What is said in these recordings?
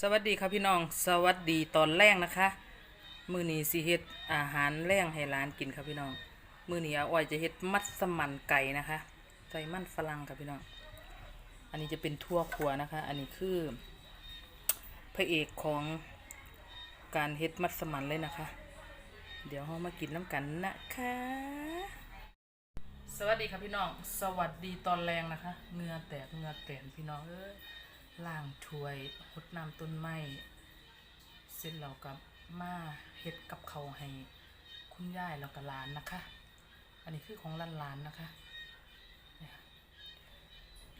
สวัสดีครับพี่น้อง สวัสดีตอนแรกนะคะ มื้อนี้สิเฮ็ดอาหารแรงให้ร้านกินครับพี่น้อง มื้อนี้อ้อยจะเฮ็ดมัสมั่นไก่นะคะใส่มันฝรั่งครับพี่น้อง อันนี้จะเป็นทั่วครัวนะคะ อันนี้คือพระเอกของการเฮ็ดมัสมั่นเลยนะคะ เดี๋ยวเรามากินน้ำกันนะคะ สวัสดีครับพี่น้อง สวัสดีตอนแรงนะคะเงือแตกเงือแตนพี่น้องเอ้ย ล้างถ้วยหดน้ำต้นไม้เสร็จแล้วกับมาเฮ็ดกับเขาให้คุณยายแล้วก็หลานนะคะ อันนี้คือของหลานๆนะคะ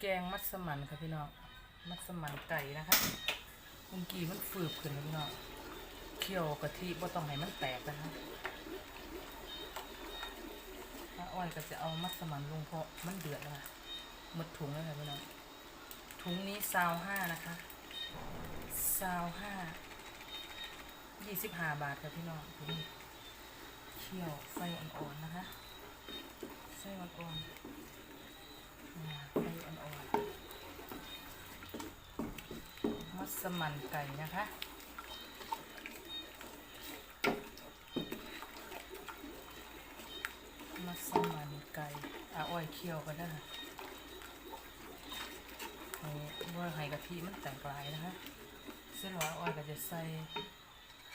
แกงมัสมั่นค่ะพี่น้องมัสมั่นไก่นะคะคุงกีมันฝืบขึ้นพี่น้องเคี่ยวกะทิบ่ต้องให้มันแตกนะคะถ้าอ้อยก็จะเอามัสมั่นลงเพราะมันเดือดแล้วค่ะมดถุงแล้วค่ะพี่น้อง ถุงนี้ซาวห้านะคะซาวห้ายี่สิบห้าบาทค่ะพี่น้องถุงเคี่ยวไฟอ่อนๆนะคะไฟอ่อนๆอ่าไฟอ่อนๆมัสมั่นไก่นะคะมัสมั่นไก่อาอ้อยเคี่ยวก็ได้ ว่าไห้กะทิมันแตกลายนะคะเส้นหวานอ้อยก็จะใส่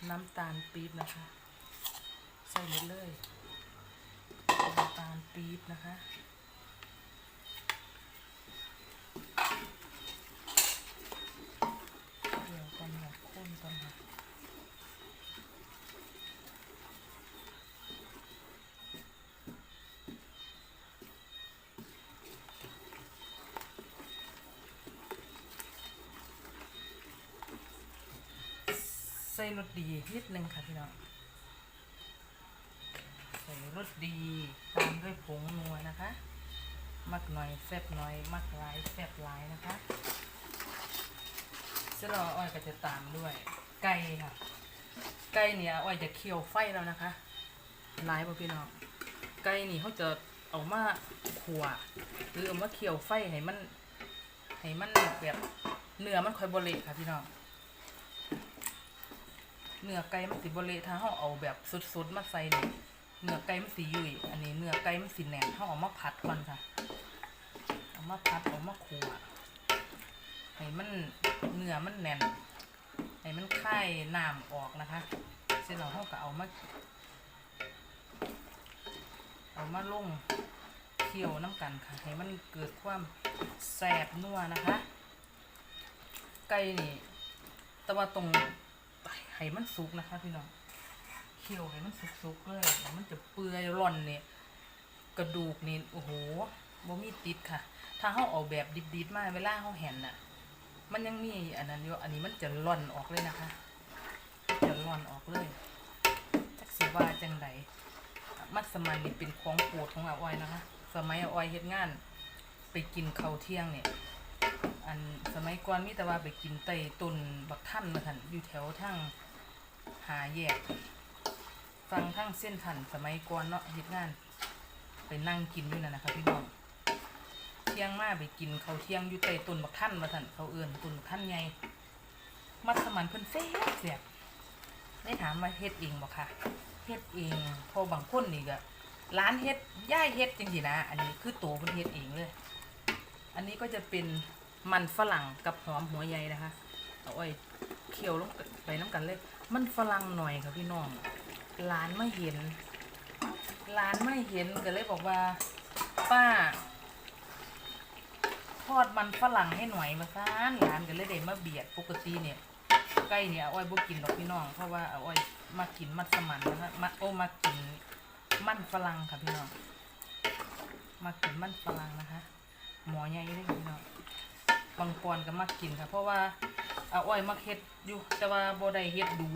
น้ำตาลปี๊บนะคะ ใส่หมดเลยน้ำตาลปี๊บนะคะ ส่รสดีนิดนึงค่ะพี่น้องใส่รสดีตามด้วยผงนัวนะคะ มักหน่อยแซ่บหน่อย มักหลายแซ่บหลายนะคะเสล้วอ้อยก็จะตามด้วย ไก่ค่ะ ไก่เนี่ยอ้อยจะเคี่ยวไฟแล้วนะคะหลายป่พี่น้องไก่นี่เขาจะเอามาขัวหรือเอามาเคี่ยวไฟให้มันให้มันแบบเนื้อมันค่อยบริค่ะพี่น้อง เนื้อไก่มันสิบเละถ้าเราเอาแบบสดๆมาใส่นี่เนื้อไก่มันสิยุ่ยอันนี้เนื้อไก่มันสิแหนมเราเอามาผัดก่อนค่ะ เอามาผัดเอามาคั่วให้มันเนื้อมันแน่นให้มันคายน้ำออกนะคะเสร็จแล้วเราก็เอามาเอามาลงเคี่ยวน้ำกันค่ะ ให้มันเกิดความแสบนัวนะคะ ไก่นี่แต่ว่าตรง ให้มันสุกนะคะ พี่น้องเคี่ยวให้มันสุกๆเลยมันจะเปื่อยร่อนเนี่ยกระดูกนี่โอ้โหบ่มีติดค่ะ ถ้าเฮาเอาแบบดิบๆมาเวลาเฮาแห่นน่ะ มันยังมีอันนั้นอยู่อันนี้มันจะร่อนออกเลยนะคะ จะร่อนออกเลยจักสิว่าจังไดมัสมันนี่เป็นของโปรดของอาอ้อยนะคะ สมัยอาอ้อยเฮ็ดงาน ไปกินข้าวเที่ยงเนี่ย อันสมัยก่อนมีแต่ว่าไปกินไต้ต้นบักท่านมาทันอยู่แถวทั้งหาแยก ฟังทั้งเส้นทันสมัยก่อนเนาะเฮ็ดงานไปนั่งกินอยู่นั่นนะคะพี่น้องเที่ยงมาไปกินเขาเที่ยงอยู่ใต้ต้นบักท่านมาทันเขาเอื่นต้นบักท่านไงมัสมันเพิ่นเสียเสียบได้ถามว่าเฮ็ดเองบ่ค่ะเฮ็ดเองพอบางคนนี่ก็ร้านเฮ็ดย่ายเฮ็ดจริงๆนะ อันนี้คือโตวเพิ่นเฮ็ดเองเลย อันนี้ก็จะเป็น มันฝรั่งกับหอมหัวใหญ่นะคะเอาไว้เคี่ยวลงไปน้ำกันเลย มันฝรั่งหน่อยค่ะพี่น้องร้านไม่เห็นร้านไม่เห็นก็เลยบอกว่า ป้า ทอดมันฝรั่งให้หน่อยมาซ่านร้านก็เลยได้มาเบียดปกติเนี่ยใกล้เนี่ยอาไว้บ่กินดอกพี่น้องเพราะว่าอาไว้มากินมัสมั่นนะคะมาโอ้มากินมันฝรั่งค่ะพี่น้องมากินมันฝรั่งนะคะ หมอใหญ่เลยพี่น้อง บางปอนก็มักกินค่ะ เพราะว่าเอาอ้อยมักเฮ็ดอยู่ แต่ว่าบ่ได้เฮ็ดดู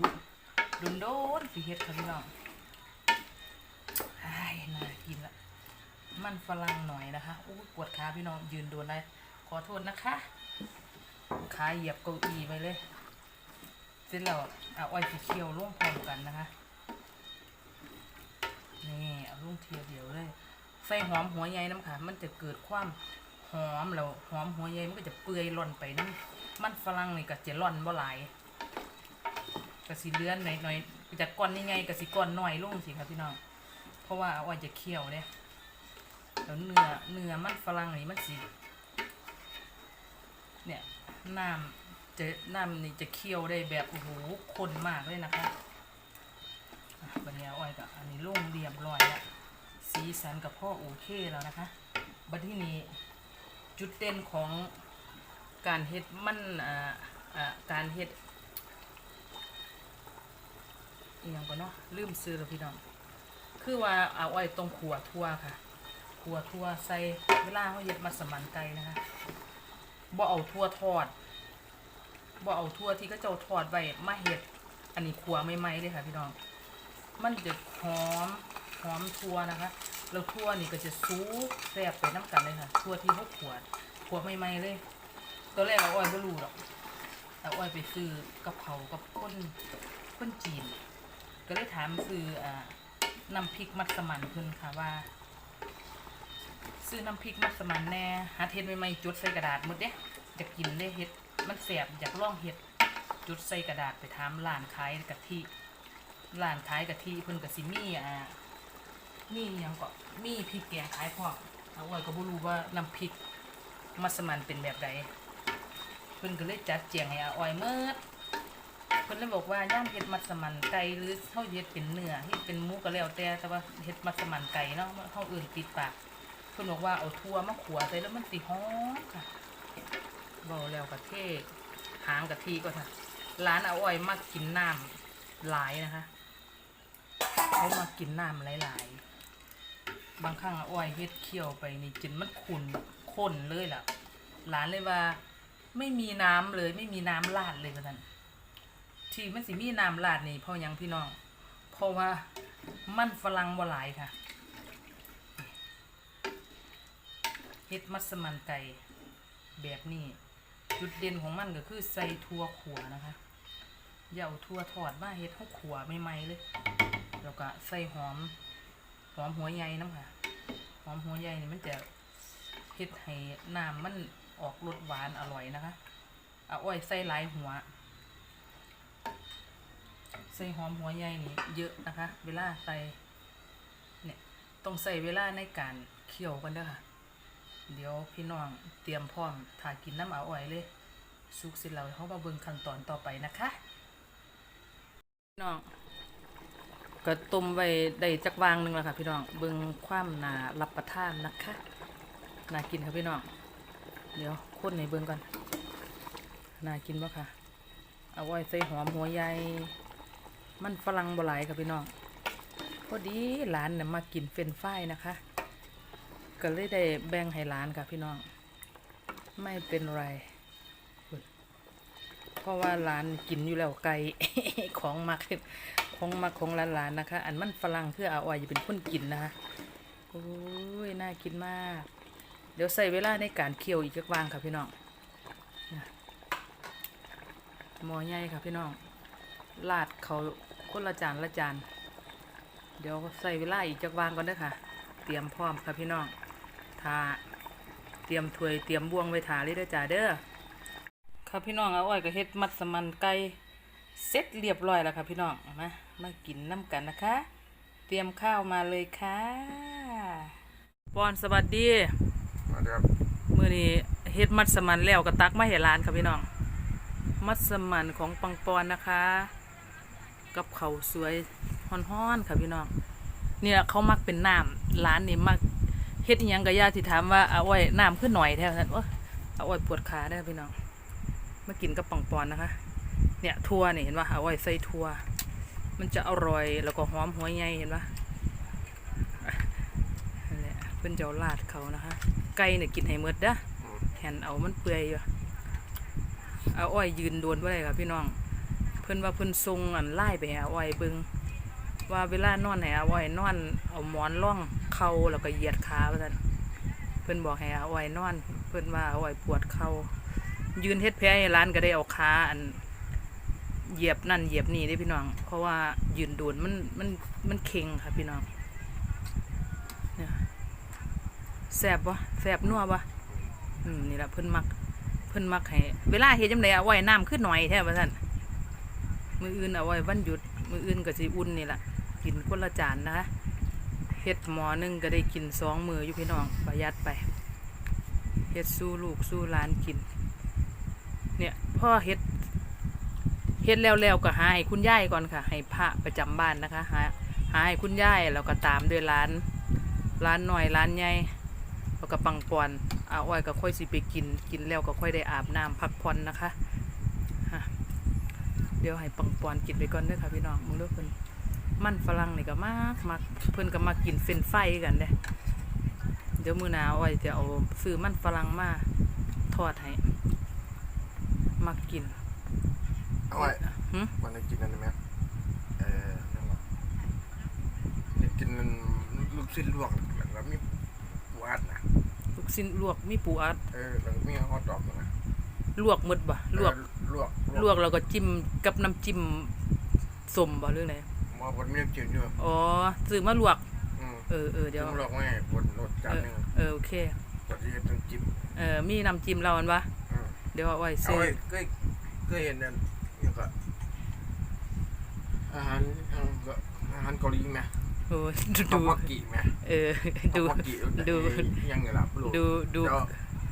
โดนโดนๆสิเฮ็ดค่ะพี่น้องไอ้น่ากินละมันฝรั่งหน่อยนะคะอู้ปวดขาพี่น้องยืนโดนได้ขอโทษนะคะขาเหยียบเก้าอี้ไปเลยเสร็จแล้วเอาอ้อยสีเขียวลงพร้อมกันนะคะนี่เอาลงเทียเดียวเลย ใส่หอมหัวใหญ่น้ำค่ะ มันจะเกิดความ หอมแล้วหอมหัวใหญ่มันก็จะเปื่อยหล่อนไปน้ำมันฝรั่งนี่ก็จะร่อนบ่หลายก็สิเลื่อนหน่อยๆจากก้อนนี่ไงก็สิก้อนหน้อยลงสิครับพี่น้อง เพราะว่าเอาไว้จะเคี่ยวเด้แล้วเนื้อเนื้อมันฝรั่งนี่มันสิเนี่ยน้ำจะน้ำนี่จะเคี่ยวได้แบบโอ้โหข้นมากเลยนะคะอะบัดนี้อาไว้กับอันนี้ลงเรียบร้อยแล้วสีสันกับพ่อโอเคแล้วนะคะบัดที่นี้ จุดเด่นของการเฮ็ดมันอ่าอ่าการเฮ็ดอหย่างก่อนเนาะลืมซื้อแล้วพี่น้องคือว่าเอาไว้ตรงขัวทั่วค่ะขัวทั่วใส่เวลาเขาเย็ดมัสมันไก่นะคะบ่เอาทั่วทอดบ่เอาทั่วที่ก็เจ้าทอดไว้มาเห็ดอันนี้ขัวไม่ไหมเลยค่ะพี่น้องมันจะหอมหอมทั่วนะคะ แล้วทั่วนี่ก็จะซูแซ่บไปน้ำกันเลยค่ะทั่วที่เขาขวดขวดไม่ไหมเลยตอนแรกเอาอ้อยไม่รู้หรอกเอาอ้อยไปซื้อกับเขากับคนคนจีน ก็เลยถามซื้ออ่าน้ำพริกมัสมั่นเพิ่นค่ะว่า ซื้อน้ำพริกมัสมั่นแน่หาเฮ็ดใหม่ๆจุดใส่กระดาษหมดเด้อยากกินได้เฮ็ดมันแสบอยากลองเฮ็ดจุดใส่กระดาษไปถามร้านขายกะทิร้านขายกะทิเพิ่นก็สิมี่อ่า มีหยังก็มีพริกแกงขายพร้อมเอาไว้ก็บ่รู้ว่าน้ำพริกมัสมั่นเป็นแบบใดเพิ่นก็เลยจัดเจียงให้อาอ้อยเมิดเพิ่นเลยบอกว่าย่างเฮ็ดมัสมั่นไก่หรือเฮาเฮ็ดเป็นเนื้อเฮ็ดเป็นหมูก็แล้วแต่แต่ว่าเฮ็ดมัสมั่นไก่เนาะเฮาอื่นติดปากเพิ่นบอกว่าเอาทั่วมาขัวใส่แล้วมันสิหอมค่ะเว้าแล้วก็เทหางกะทิก็ค่ะร้านอาอ้อยมักกินน้ำหลายนะคะเขามากินน้ำหลายๆ บางครั้งอาอ้อยเฮ็ดเคี่ยวไปนี่จนมันขุ่นข้นเลยล่ะร้านเลยว่า ไม่มีน้ำเลยไม่มีน้ำราดเลยว่าซั่นที่มันสิมีน้ำลาดนี่เพราะยังพี่น้อง เพราะว่ามันฝรั่งบ่หลายค่ะเฮ็ดมัสมั่นไก่แบบนี้จุดเด่นของมันก็คือใส่ทั่วขัวนะคะอย่าเอาทั่วทอดมาเฮ็ดให้ขัวใหม่ๆเลย แล้วก็ใส่หอม หอมหัวใหญ่น้ำค่ะ หอมหัวใหญ่นี่มันจะเฮ็ดให้น้ำมันออกรสหวานอร่อยนะคะเอาอ้อยใส่หลายหัว ใส่หอมหัวใหญ่นี่เยอะนะคะ เวลาใส่เนี่ยต้องใส่เวลาในการเคี่ยวกันเด้อค่ะ เดี๋ยวพี่น้องเตรียมพร้อมถ่ากินน้ำเอาอ่อยเลยสุกเสร็จแล้วเขามาเบิ่งขั้นตอนต่อไปนะคะ น้อง ก็ต้มไว้ได้จักวางหนึ่งแล้วค่ะพี่น้องเบิ่งความนารับประทานนะคะน่ากินค่ะพี่น้องเดี๋ยวคนในเบิ่งก่อนน่ากินปะค่ะ เอาไว้ใส่หอมหัวใหญ่มันฝรั่งบหลายค่ะพี่น้องพอดีหลานเนี่ยมากินเฟรนช์ฟรายนะคะ ก็เลยได้แบ่งให้หลานค่ะพี่น้อง ไม่เป็นไรเพราะว่าหลานกินอยู่แล้วไก่ของมัก ของมักของหลานๆนะคะ อันมันฝรั่งเพื่อเอาไว้จะเป็นคนกินนะคะโอ้ยน่ากินมาก เดี๋ยวใส่เวลาในการเคี่ยวอีกจักวางค่ะพี่น้องหมอใหญ่ค่ะพี่น้องลาดเขาคนละจานละจานเดี๋ยวใส่เวลาอีกจักวางก่อนด้ค่ะ เตรียมพร้อมค่ะพี่น้องทาเตรียมถ้วยเตรียมบ่วงไว้ทาเลยด้อจ้าเด้อค่ะพี่น้องเอาอ้อยก็เฮ็ดมัดสมันไก่ เสร็จเรียบร้อยแล้วค่ะพี่น้องมามากินน้ำกันนะคะ เตรียมข้าวมาเลยค่ะปอนสวัสดีมาครับมื้อนี้เฮ็ดมัสมั่นแล้วก็ตักมาให้หลานค่ะพี่น้อง มัสมั่นของปังปอนนะคะ กับเขาวสวยฮ้อนๆค่ะพี่น้องเนี่ยเขามักเป็นน้ำร้านนี่มักเฮ็ดอิหยังกับยาที่ถามว่าเอาไว้น้ำขึ้นหน่อยแท้นั้นโอ้ยเอาไว้ปวดขาได้อพี่น้องมากินกับปังปอนนะคะ เนี่ยทั่วนี่เห็นป่ะเอาไว้ใส่ทั่วมันจะอร่อยแล้วก็หอมหัวใหญ่เห็นป่ะนั่นแหละเพิ่นจะเอาลาดเขานะคะไก่เนี่ยกินให้หมดเด้อแหนเอามันเปื่อยอยู่เอาอ้อยยืนโดนไว้เลยค่ะพี่น้อง เพิ่อนว่าเพิ่อนทรงอันไล่ไปให้อาอ้อยบิงว่าเวลานอนให้อาอ้อยนอนเอาหมอนร่องเข่าแล้วก็เหยียดขาว่านเพิ่อนบอกให้อาอ้อยนอน เพิ่อนว่าอาอ้อยปวดเข่ายืนเฮ็ดแผลให้ร้านก็ได้เอาขาอัน เหยียบนั่นเหยียบนี่ได้พี่น้อง เพราะว่ายืนโดนมันมันมันเค็งค่ะพี่น้องเนี่ยแสบปะแสบนัวปะอืมนี่แหละเพิ่นมัก เพิ่นมักให้เวลาเฮ็ดจังไดเอาไว้น้ำขึ้นหน่อยแท้ว่าซั่นมื้ออื่นเอาไว้วันหยุด มื้ออื่นก็สิอุ่นนี่แหละกินคนละจานนะคะเฮ็ดหมอหนึงก็ได้กินสองมืออยู่พี่น้องประหยัดไปเฮ็ดสู้ลูกสู้หลานกิน เนี่ยพ่อเฮ็ด เฮ็ดแล้วๆก็หาให้คุณยายก่อนค่ะ ให้พระประจำบ้านนะคะหาหาให้คุณยายแล้วก็ตามด้วยร้าน ร้านหน่อยร้านใหญ่แล้วก็ปังปอนอาไว้ก็ค่อยสิไปกิน กินแล้วก็ค่อยได้อาบน้ำพักผ่อนนะคะเดี๋ยวให้ปังปอนกินไปก่อนเด้อค่ะพี่น้องมึงเลือกเพิ่นมันฝรั่งนี่ก็มากมากเพิ่นก็มากินเฟรนไฟกันเด้เดี๋ยวมือหน้าอาไว้จะเอาซื้อมันฝรั่งมาทอดให้มากิน เอาไว้หึมันได้กินนั่นได้ไหมเออนั่นหรอได้กินนั่นลูกชิ้นลวกแล้วมีปูอัดนะลูกชิ้นลวกมีปูอัดเออแล้วมีฮอทดอกนะลวกหมดบ่ลวกเออลวกลวกแล้วก็จิ้มกับน้ำจิ้มสมบ่หรือไงหมอคนมีน้ำจิ้มด้วยอ๋อซื้อมาลวกอืมเออเออเดี๋ยวจิ้มลวกไม่บนรสจานเออหนึงเออโอเคกว่าที่จะต้องจิ้มเออมีน้ำจิ้มเราอันวะอืมเดี๋ยวเอาไว้เอาซื้อไว้ก็ก็เห็นนั่นเนี่ย ก็อาหารอาหารเกาหลีไหมโอ้ยดูทอดูปักกิไหมเออ ดูทอปักกิดูยังไงล่ะไม่รู้ดูดูเดี๋ยว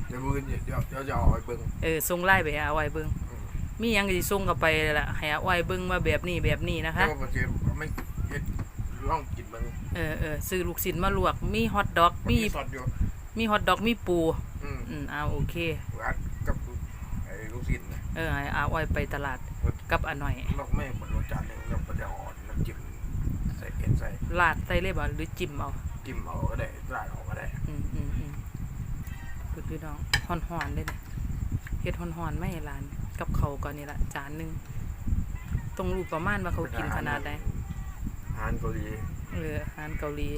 เดี๋ยวมือเดี๋ยวเดี๋ยวเดี๋ยวจะเอาไปเบิ่งเออส่งไล่ไปให้เอาไว้เบิ่งอืมมีหยังก็สิส่งเข้าไปล่ะให้เอาไว้เบิ่งว่าแบบนี้แบบนี้นะคะเดี๋ยวผมจะไม่เฮ็ดลองกินเบิ่งเออเออซื้อลูกชิ้นมาลวก มีฮอทดอกมีสดอยู่มีฮอทดอกมีปูอืมอืมเอาโอเคอัดกับไอ้ลูกศิษย์นะเออให้เอาไว้ไปตลาด กับอันหน่อยเราไม่บนรสจานหนึงเราก็จะอ่อนน้ำจิ้มใส่เผ็ดใส่ลาดใส่เลยบ่หรือจิ้มเอาจิ้มเอาก็ได้ราดเอาก็ได้ อืมอืมอืมคือพี่น้องห่อนหอนๆเลยเนี่ยเฮ็ดห่อนหอนๆไม่ให้หลาน กับเขาวก่อนนี่ละจานหนึ่งตรงรูปประมาณว่าเขากินขนาดใดอาหารเกาหลีเอออาหารเกาหลี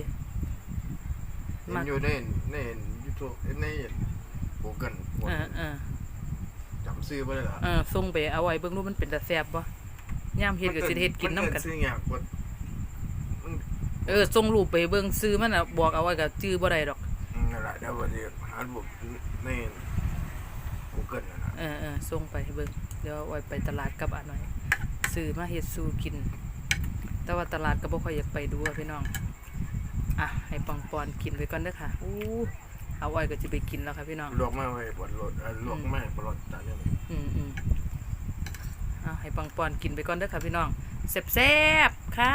เห็มันกอยู่ในในยูทูบในกูเกิลเออเออจำ ซื้อบ่ได้ล่ะเออส่งไปเอาไว้เบิ่งรูปมันเป็นตาแซ่บบ่ย่ามเฮ็ดก็สิได้เฮ็ดกินนํกันซื้อเนี่ยกดเออส่งรูปไปเบิ่งซื้อมันน่ะบอกเอาไว้ก็จื้อบ่ได้ดอก อืมนั่นแหละเดี๋ยววันนี้หารูปในกูเกิลนั่นน่ะเออเออส่งไปให้เบิ่งเดี๋ยวเอาไว้ไปตลาดกับอาหน่อย ซื้อมาเฮ็ดสู่กิน แต่ว่าตลาดก็บ่ค่อยอยากไปดูอะพี่น้อง อะ ให้ปังปอนกินไปก่อนเด้อค่ะอู้เอาไว้ก็จะไปกินแล้วค่ะพี่น้อง ลวกมาไว้บนรถเอ่อลวกมาบนรถจานหนึง อืมอืมเอาให้ปังปอนกินไปก่อนเด้อค่ะพี่น้องแซ่บๆค่ะ